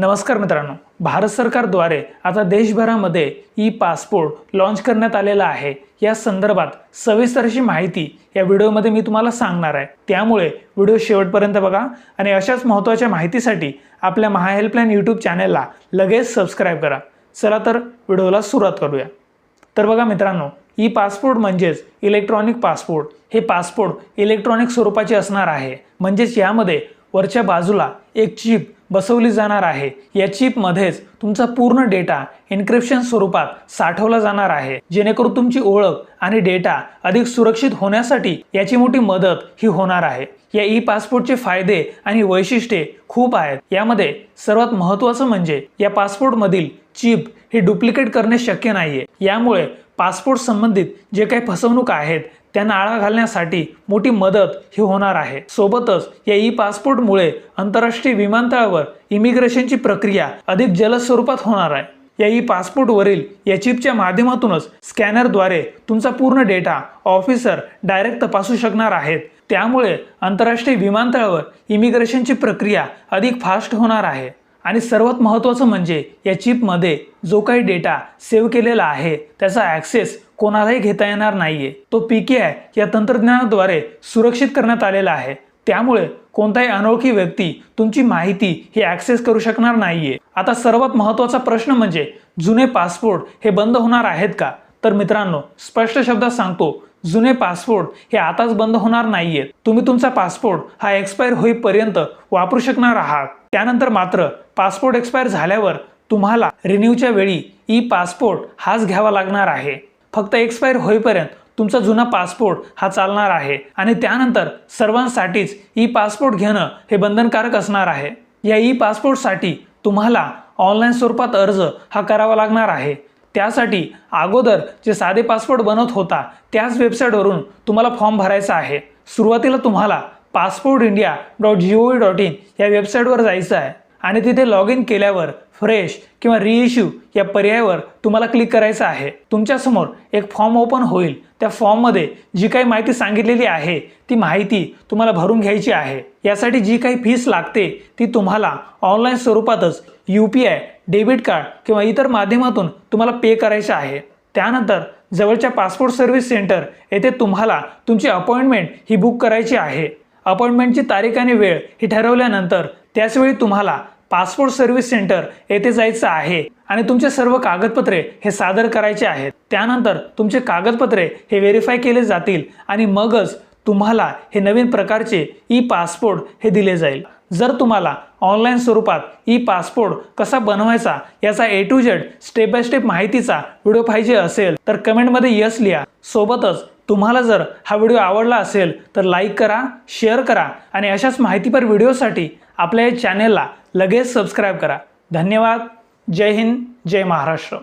नमस्कार मित्रांनो. भारत सरकारद्वारे आता देशभरामध्ये ई पासपोर्ट लॉन्च करण्यात आलेला आहे. या संदर्भात सविस्तर अशी माहिती या व्हिडिओमध्ये मी तुम्हाला सांगणार आहे. त्यामुळे व्हिडिओ शेवटपर्यंत बघा आणि अशाच महत्त्वाच्या माहितीसाठी आपल्या महा हेल्पलाईन यूट्यूब चॅनेलला लगेच सबस्क्राईब करा. चला तर व्हिडिओला सुरुवात करूया. तर बघा मित्रांनो ई पासपोर्ट म्हणजेच इलेक्ट्रॉनिक पासपोर्ट हे पासपोर्ट इलेक्ट्रॉनिक स्वरूपाचे असणार आहे. म्हणजेच यामध्ये वरच्या बाजूला एक चिप बसवली जाणार आहे. या चिपमध्येच तुमचा पूर्ण डेटा इन्क्रिप्शन स्वरूपात साठवला जाणार आहे. जेणेकरून तुमची ओळख आणि डेटा अधिक सुरक्षित होण्यासाठी याची मोठी मदत ही होणार आहे. या ई पासपोर्टचे फायदे आणि वैशिष्ट्ये खूप आहेत. यामध्ये सर्वात महत्त्वाचं म्हणजे या पासपोर्टमधील चिप ही डुप्लिकेट करणे शक्य नाहीये. यामुळे पासपोर्ट संबंधित जे काही फसवणूक आहेत त्यांना आळा घालण्यासाठी मोठी मदत ही होणार आहे. सोबतच या ई पासपोर्टमुळे आंतरराष्ट्रीय विमानतळावर इमिग्रेशनची प्रक्रिया अधिक जलद स्वरूपात होणार आहे. या ई पासपोर्टवरील या चिपच्या माध्यमातूनच स्कॅनरद्वारे तुमचा पूर्ण डेटा ऑफिसर डायरेक्ट तपासू शकणार आहेत. त्यामुळे आंतरराष्ट्रीय विमानतळावर इमिग्रेशनची प्रक्रिया अधिक फास्ट होणार आहे. आणि सर्वात महत्त्वाचं म्हणजे या चिपमध्ये जो काही डेटा सेव्ह केलेला आहे त्याचा ॲक्सेस कोणालाही घेता येणार नाहीये. तो पी के आय या तंत्रज्ञानाद्वारे सुरक्षित करण्यात आलेला आहे. त्यामुळे कोणताही अनोळखी व्यक्ती तुमची माहिती ही ॲक्सेस करू शकणार नाहीये. आता सर्वात महत्त्वाचा प्रश्न म्हणजे जुने पासपोर्ट हे बंद होणार आहेत का? तर मित्रांनो स्पष्ट शब्दात सांगतो जुने पासपोर्ट हे आताच बंद होणार नाहीयेत. तुम्ही तुमचा पासपोर्ट हा एक्सपायर होईपर्यंत वापरू शकणार आहात. त्यानंतर मात्र पासपोर्ट एक्सपायर झाल्यावर तुम्हाला रिन्यूच्या वेळी ई पासपोर्ट हाच घ्यावा लागणार आहे. फक्त एक्सपायर होईपर्यंत तुमचा जुना पासपोर्ट हा चालणार आहे. आणि त्यानंतर सर्वांसाठीच ई पासपोर्ट घेणं हे बंधनकारक असणार आहे. या ई पासपोर्टसाठी तुम्हाला ऑनलाईन स्वरूपात अर्ज हा करावा लागणार आहे. त्यासाठी अगोदर जे साधे पासपोर्ट बनत होता त्याच वेबसाईटवरून तुम्हाला फॉर्म भरायचा आहे. सुरुवातीला तुम्हाला passport India dot g o v dot in या वेबसाईटवर जायचं आहे. आणि तिथे लॉग इन केल्यावर फ्रेश किंवा रिइश्यू या पर्यायावर तुम्हाला क्लिक करायचं आहे. तुमच्यासमोर एक फॉर्म ओपन होईल. त्या फॉर्ममध्ये जी काही माहिती सांगितलेली आहे ती माहिती तुम्हाला भरून घ्यायची आहे. यासाठी जी काही फीस लागते ती तुम्हाला ऑनलाईन स्वरूपातच U P I debit card किंवा इतर माध्यमातून तुम्हाला पे करायचं आहे. त्यानंतर जवळच्या पासपोर्ट सर्व्हिस सेंटर येथे तुम्हाला तुमची अपॉइंटमेंट ही बुक करायची आहे. अपॉइंटमेंटची तारीख आणि वेळ ही ठरवल्यानंतर त्याचवेळी तुम्हाला पासपोर्ट सर्व्हिस सेंटर येथे जायचं आहे आणि तुमचे सर्व कागदपत्रे हे सादर करायचे आहेत. त्यानंतर तुमचे कागदपत्रे हे व्हेरीफाय केले जातील आणि मगच तुम्हाला हे नवीन प्रकारचे ई पासपोर्ट हे दिले जाईल. जर तुम्हाला ऑनलाईन स्वरूपात ई पासपोर्ट कसा बनवायचा याचा A to Z step by step माहितीचा व्हिडिओ पाहिजे असेल तर कमेंटमध्ये यस लिहा. सोबतच तुम्हाला जर हा व्हिडिओ आवडला असेल तर लाईक करा शेअर करा आणि अशाच माहितीपर व्हिडिओसाठी आपल्या या चॅनेलला लगेच सबस्क्राईब करा. धन्यवाद. जय हिंद. जय महाराष्ट्र.